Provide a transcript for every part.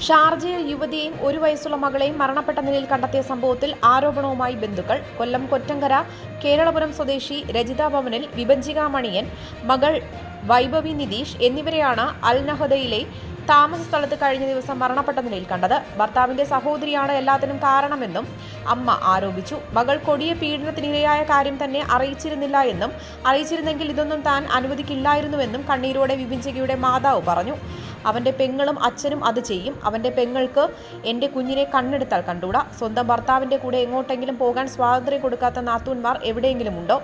ഷാർജയിൽ യുവതിയെയും ഒരു വയസ്സുള്ള മകളെയും മരണപ്പെട്ട നിലയിൽ കണ്ടെത്തിയ സംഭവത്തിൽ ആരോപണവുമായി ബന്ധുക്കൾ കൊല്ലം കൊറ്റങ്കര കേരളപുരം സ്വദേശി രജിത ഭവനിൽ വിഭജിക മകൾ വൈഭവി നിതീഷ് എന്നിവരെയാണ് അൽ നഹദയിലെ താമസ സ്ഥലത്ത് കഴിഞ്ഞ ദിവസം മരണപ്പെട്ട നിലയിൽ കണ്ടത് ഭർത്താവിന്റെ സഹോദരിയാണ് എല്ലാത്തിനും കാരണമെന്നും അമ്മ ആരോപിച്ചു. മകൾ കൊടിയ പീഡനത്തിനിരയായ കാര്യം തന്നെ അറിയിച്ചിരുന്നില്ല എന്നും അറിയിച്ചിരുന്നെങ്കിൽ ഇതൊന്നും താൻ അനുവദിക്കില്ലായിരുന്നുവെന്നും കണ്ണീരോടെ വിഭിഞ്ചകയുടെ മാതാവ് പറഞ്ഞു. അവന്റെ പെങ്ങളും അച്ഛനും അത് ചെയ്യും. അവന്റെ പെങ്ങൾക്ക് എന്റെ കുഞ്ഞിനെ കണ്ണെടുത്താൽ കണ്ടൂടാ സ്വന്തം ഭർത്താവിന്റെ കൂടെ എങ്ങോട്ടെങ്കിലും പോകാൻ സ്വാതന്ത്ര്യം കൊടുക്കാത്ത നാത്തൂന്മാർ എവിടെയെങ്കിലും ഉണ്ടോ?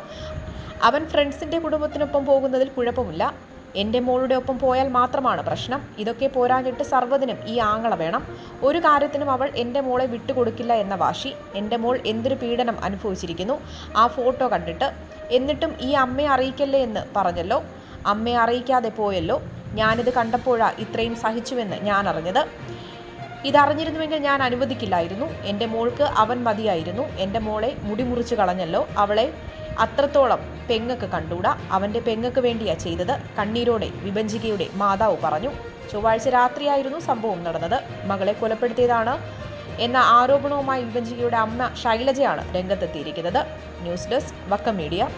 അവൻ ഫ്രണ്ട്സിന്റെ കുടുംബത്തിനൊപ്പം പോകുന്നതിൽ കുഴപ്പമില്ല. എന്റെ മോളുടെ ഒപ്പം പോയാൽ മാത്രമാണ് പ്രശ്നം. ഇതൊക്കെ പോരാഞ്ഞിട്ട് സർവതിനും ഈ ആങ്ങള വേണം. ഒരു കാര്യത്തിനും അവൾ എന്റെ മോളെ വിട്ടുകൊടുക്കില്ല എന്ന വാശി എന്റെ മോൾ എന്തൊരു പീഡനം അനുഭവിച്ചിരിക്കുന്നു. ആ ഫോട്ടോ കണ്ടിട്ട് എന്നിട്ടും ഈ അമ്മയെ അറിയിക്കല്ലേ എന്ന് പറഞ്ഞല്ലോ. അമ്മയെ അറിയിക്കാതെ പോയല്ലോ. ഞാനിത് കണ്ടപ്പോഴാ ഇത്രയും സഹിച്ചുവെന്ന് ഞാൻ അറിഞ്ഞത്. ഇതറിഞ്ഞിരുന്നുവെങ്കിൽ ഞാൻ അനുവദിക്കില്ലായിരുന്നു. എന്റെ മോൾക്ക് അവൻ മതിയായിരുന്നു. എന്റെ മോളെ മുടിമുറിച്ച് കളഞ്ഞല്ലോ. അവളെ അത്രത്തോളം പെങ്ങക്ക് കണ്ടൂടാ അവന്റെ പെങ്ങക്ക് വേണ്ടിയാ ചെയ്തത്. കണ്ണീരോടെ വിഭജികയുടെ മാതാവ് പറഞ്ഞു. ചൊവ്വാഴ്ച രാത്രിയായിരുന്നു സംഭവം നടന്നത്. മകളെ കൊലപ്പെടുത്തിയതാണ് എന്ന ആരോപണവുമായി വിഭജികയുടെ അമ്മ ശൈലജയാണ് രംഗത്തെത്തിയിരിക്കുന്നത്. News desk Vakkom media.